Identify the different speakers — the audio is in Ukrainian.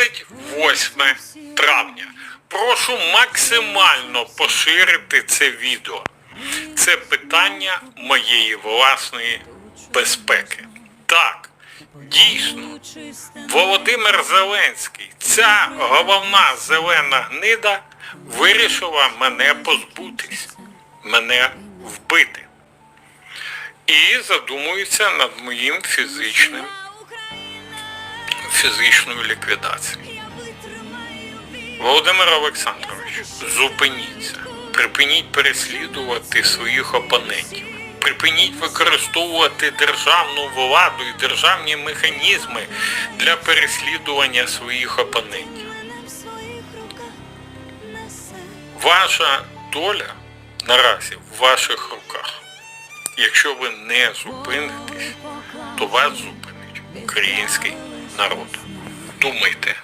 Speaker 1: 28 травня. Прошу максимально поширити це відео. Це питання моєї власної безпеки. Так, дійсно, Володимир Зеленський, ця головна зелена гнида, вирішила мене позбутись, мене вбити. І задумується над моїм фізичним фізичною ліквідацією. Володимир Олександрович, зупиніться. Припиніть переслідувати своїх опонентів. Припиніть використовувати державну владу і державні механізми для переслідування своїх опонентів. Ваша доля наразі в ваших руках. Якщо ви не зупинитесь, то вас зупинить український народ. Думайте.